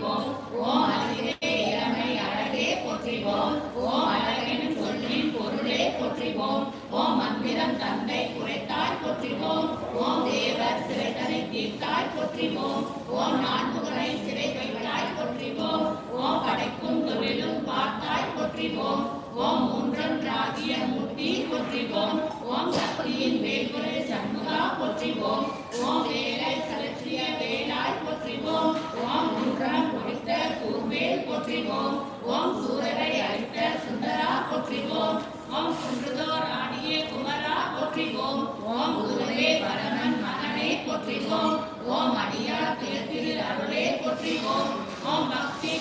போற்றிவோம். ஓம் அழகே இளமை அழகே போற்றிவோம். ஓம் அழகின் சொல்லின் சிறை கைவிடாய் போற்றிவோம். ஓம் படைக்கும் தொழிலும் பார்த்தாய் போற்றிவோம் ஓம் மூன்றன் ராகிய முட்டி போற்றிவோம். போற்றிவோம். ஓம் அடியார் தினத்தில் அருளே போற்றிவோம். ஓம் பக்தி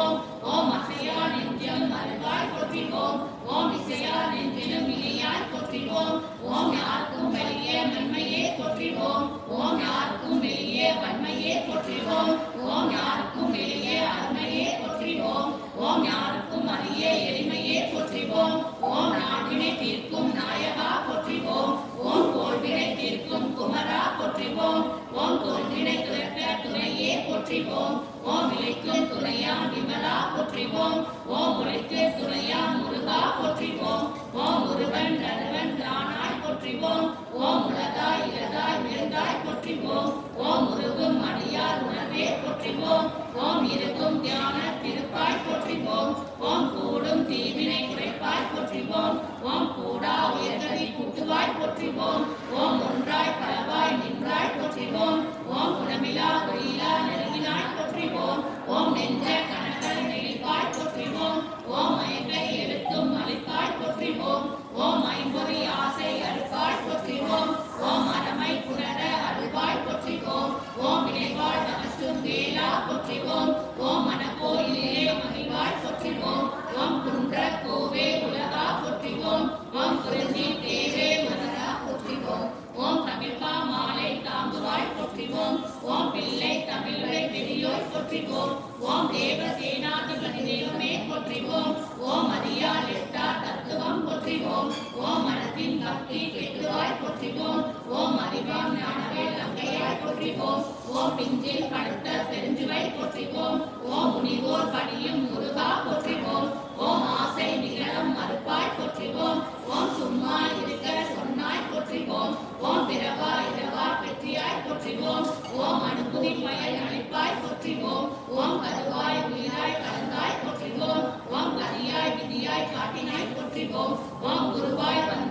ஓம் ஓம் அசையான் என்றும் மறுவாய் போற்றிவோம் ஓம் இசையான் என்றும் இணையாய் போற்றிவோம் ஓம் யாருக்கும் வெளியே நன்மையே போற்றிவோம் ஓம் யாருக்கும் வெளியே வன்மையே போற்றிவோம் ஓம் யாருக்கும் வெளியே அருமையே போற்றிவோம் ஓம் யாருக்கும் அறிய எளிமையே போற்றிவோம் ஓம் நாட்டினை தீர்க்கும் நாயகா போற்றிவோம் ஓம் கோள்வினை தீர்க்கும் குமரா போற்றிவோம் ஓம் கோள் போற்றிவோம். ஓம் இலைக்கும் துணையா விமலா போற்றிவோம். ஓம் உழைக்கு துணையா முருகா போற்றிவோம். ஓம் முருகன் நடுவன் நானாய் போற்றிவோம். ஓம் உலகாய் இலகாய் விருந்தாய் போற்றிவோம். ஓம் முருகும் அடியார் உணர்வே போற்றிவோம். ஓம் இருக்கும் தியான திருப்பாய் போற்றிவோம். ஓம் கூடும் தீவினை உரைப்பாய் போற்றிவோம். ஓம் கூடா உயர்கதி கூட்டுவாய் போற்றிவோம். ஓம் ஓம் பிஞ்சில் கடுத்த பெருஞ்சுவை போற்றிவோம். ஓம் முனிவோர் படியும் முருகா போற்றிவோம். ஓம் ஆசை நிகழம் மறுப்பாய் போற்றிவோம். ஓம் சும்மா இருக்கிற சொன்னாய் போற்றிவோம். ஓம் பிறவா இரவா பெற்றியாய் போற்றிவோம். ஓம் அனுபவி பயன் அழைப்பாய் போற்றிவோம். ஓம் கருவாய் உயிராய் கலந்தாய் போற்றிவோம். ஓம் கரியாய் விதியாய் காட்டினாய் போற்றிவோம். ஓம் குருவாய் வந்த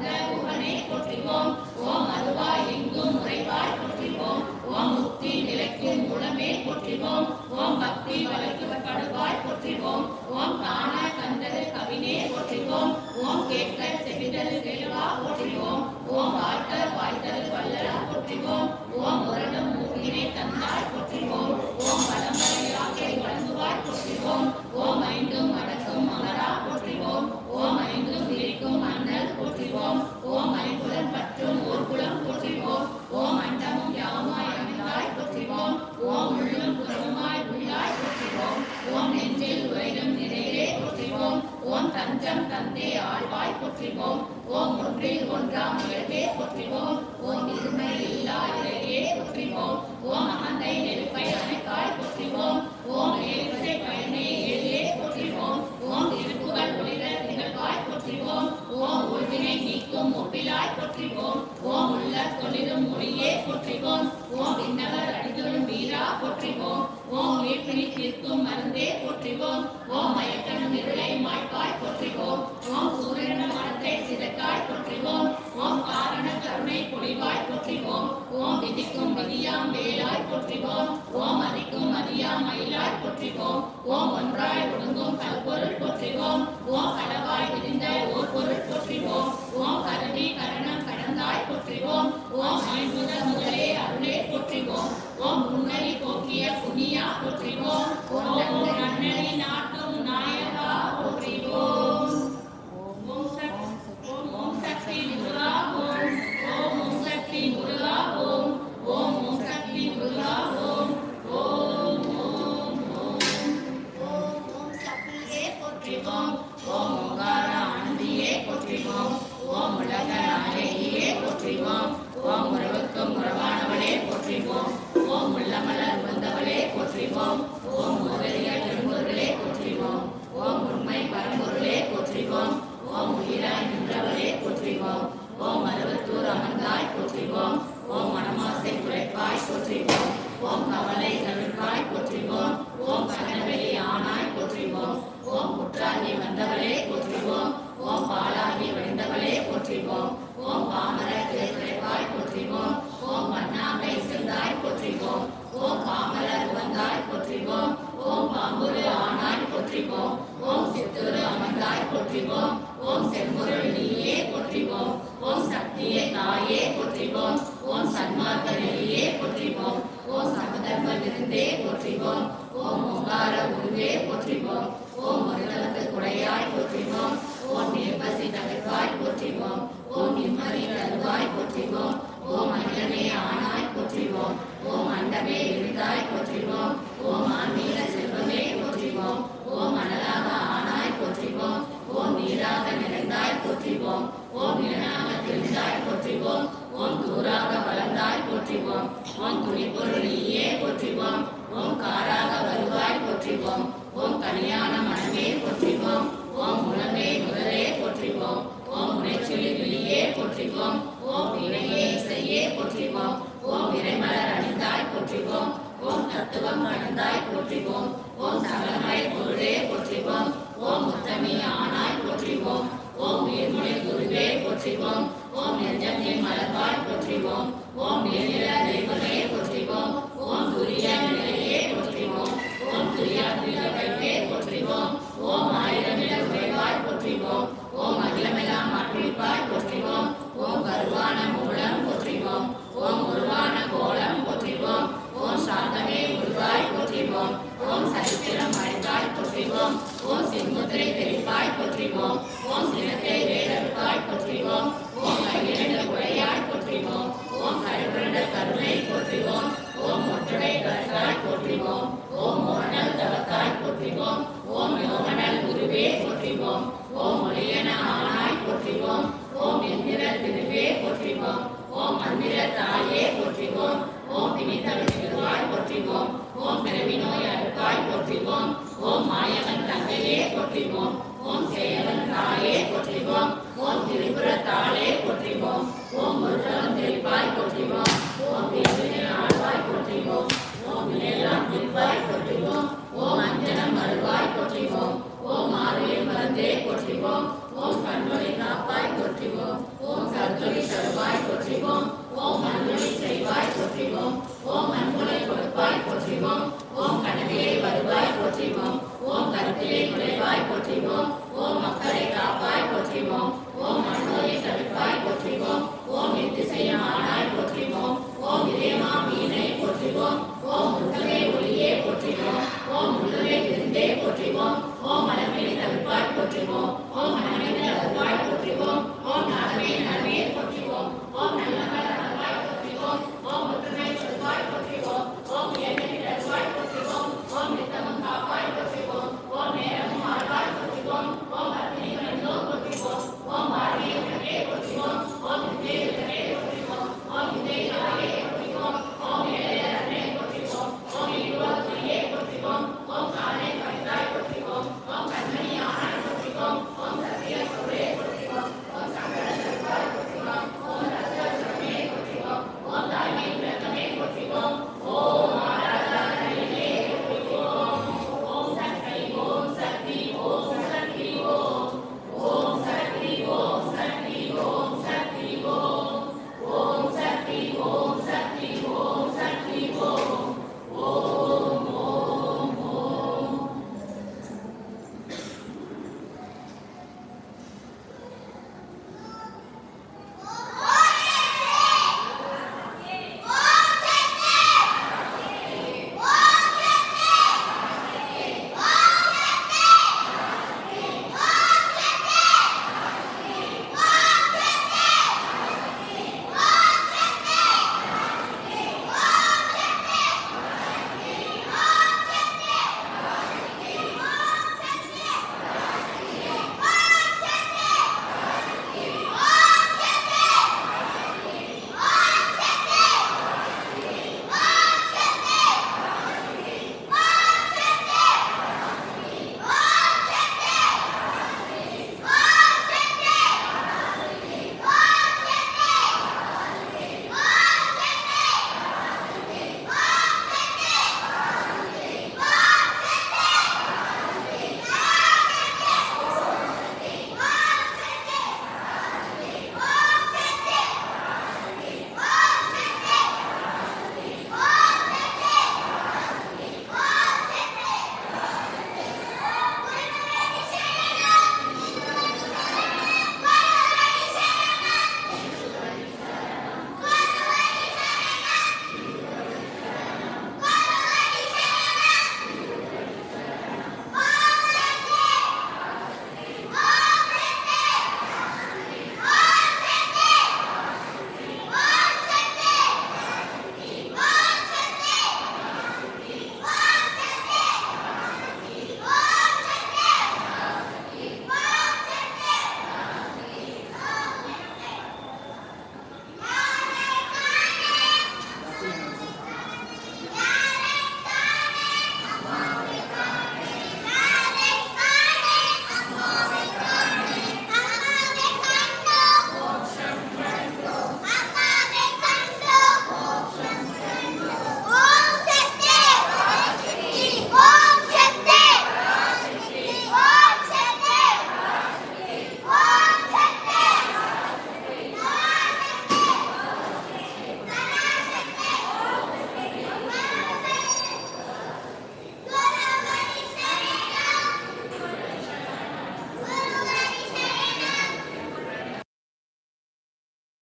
கூற்றாகி வந்தவளே போற்றிவோம் ஓம் பாலாகி வடிந்தவளே போற்றிவோம் ஓம் பாமர திரைவாய் போற்றிவோம் ஓம் மண்ணாமை சிந்தாய் போற்றிவோம் ஓம் பாமர உவந்தாய் போற்றிவோம் ஓம் பாம்புரு ஆனாய் போற்றிவோம் ஓம் சித்துரு அமர்ந்தாய் போற்றிவோம் ஓம் செம்பொருள் நீயே போற்றிவோம் ஓம் சக்தியே தாயே போற்றிவோம் ஓம் சன்மார்க்கரையே போற்றிவோம் ஓம் சமதர்ம விருந்தே போற்றிவோம் ஓம் ஓங்கார உருவே போற்றிவோம் போற்றிவோம். ஓம் துணிப்பொருளியே போற்றிவோம். ஓம் காராக வருவாய் போற்றிவோம். ஓம் கல்யாண மனமே போற்றிவோம். ஓம் உணவே முதலே போற்றிவோம். ஓம் உரைச்சொலி வெளியே போற்றிவோம். ஓம் வினையே இசையே போற்றிவோம். ஓம் இறைமலர் அணிந்தாய் போற்றிவோம். ஓம் தத்துவம் அணிந்தாய் போற்றிவோம். ஓம் சகலமாய் பொருளே போற்றிவோம்